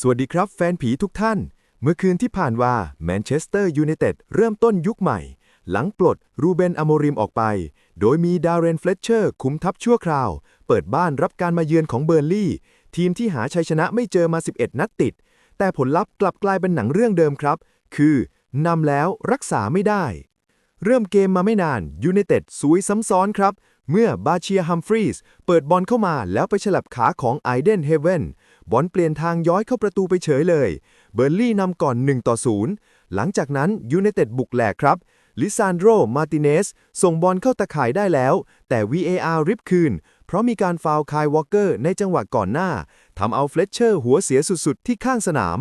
สวัสดีครับแฟนผีทุกท่าน เมื่อคืนที่ผ่านมาแมนเชสเตอร์ยูไนเต็ดเริ่มต้นยุคใหม่ หลังปลดรูเบนอโมริมออกไป โดยมีดาร์เรนเฟลเชอร์คุมทัพชั่วคราว เปิดบ้านรับการมาเยือนของเบอร์ลี่ ทีมที่หาชัยชนะไม่เจอมา 11 นัดติด แต่ผลลัพธ์กลับกลายเป็นหนังเรื่องเดิมครับ คือนำแล้วรักษาไม่ได้ เริ่มเกมมาไม่นานยูไนเต็ดซวยซ้ำซ้อนครับ เมื่อบาเชียฮัมฟรีสเปิดบอลเข้ามาแล้วไปฉลับขาของไอเดนเฮเวน บอลเปลี่ยนทางย้อยเข้าประตูไปเฉยเลย เบอร์ลี่นำก่อน 1 ต่อ 0 หลังจากนั้นยูไนเต็ดบุกแหลกครับ ลิซานโดรมาติเนส ส่งบอลเข้าตะข่ายได้แล้ว แต่ VAR ริบคืน เพราะมีการฟาวล์คายวอลเกอร์ในจังหวะก่อนหน้าทำเอาเฟลเชอร์หัวเสียสุดๆ ที่ข้างสนาม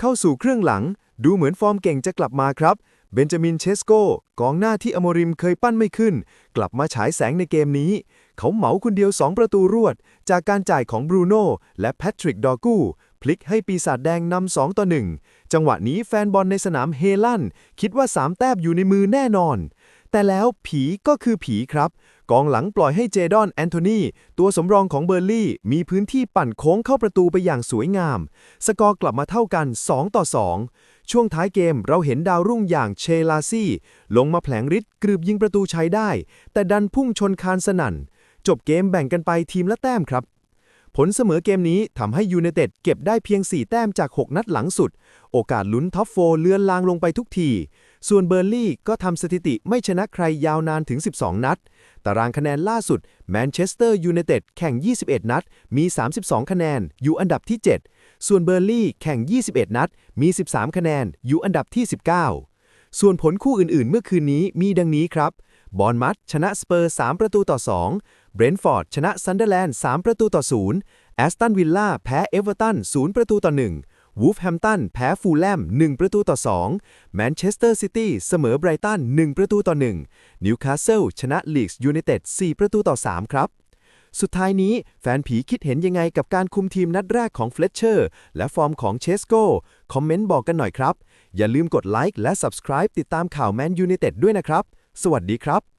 เข้าสู่เครื่องหลัง ดูเหมือนฟอร์มเก่งจะกลับมาครับ เบนจามินเชสโกกองหน้าที่อโมริมเคยปั้นไม่ขึ้น กลับมาฉายแสงในเกมนี้ เขาเหมาคนเดียว 2 ประตูรวด จากการจ่ายของบรูโน่และแพทริกดอกูพลิกให้ปีศาจแดงนำ2ต่อ 1 จังหวะนี้แฟนบอลในสนามเฮลั่น คิดว่า 3 แต้มอยู่ในมือแน่นอน แต่แล้วผีก็คือผีครับ กองหลังปล่อยให้เจดอนแอนโทนีตัวสำรองของเบอร์ลี่ มีพื้นที่ปั่นโค้งเข้าประตูไปอย่างสวยงาม สกอร์กลับมาเท่ากัน 2 ต่อ 2 ช่วงท้ายเกมเราเห็นดาวรุ่งอย่างเชลาซี่ ลงมาแผลงฤทธิ์กรืบยิงประตูชัยได้ แต่ดันพุ่งชนคานสนั่น จบเกมแบ่งกันไปทีมละแต้มครับ ผลเสมอเกมนี้ทำให้ยูไนเต็ดเก็บได้เพียง 4 แต้มจาก 6 นัดหลังสุด โอกาสลุ้นท็อปโฟเลื่อนลางลงไปทุกที ส่วนเบอร์ลี่ก็ทำสถิติไม่ชนะใครยาวนานถึง 12 นัด ตารางคะแนนล่าสุดแมนเชสเตอร์ยูไนเต็ดแข่ง 21 นัด มี 32 คะแนนอยู่อันดับที่ 7 ส่วนเบอร์ลี่แข่ง 21 นัด มี 13 คะแนน อยู่อันดับที่ 19 ส่วนผลคู่อื่นๆ เมื่อคืนนี้มีดังนี้ครับ บอนมัตชนะสเปอร์ 3 ประตูต่อ 2 เบรนฟอร์ดชนะซันเดอร์แลนด์ 3 ประตูต่อ 0 แอสตันวิลล่าแพ้เอเวอร์ตัน 0 ประตูต่อ 1วูฟแฮมตันแพ้ฟูลแลม 1 ประตูต่อ 2 แมนเชสเตอร์ซิตี้เสมอไบรตัน 1 ประตูต่อ 1 นิวคาสเซิลชนะลีดส์ยูไนเต็ด 4 ประตูต่อ 3 ครับ สุดท้ายนี้แฟนผีคิดเห็นยังไงกับการคุมทีมนัดแรกของเฟลเชอร์และฟอร์มของเชสโกคอมเมนต์บอกกันหน่อยครับ อย่าลืมกดไลค์และ Subscribe ติดตามข่าวแมนยูไนเต็ดด้วยนะครับ สวัสดีครับ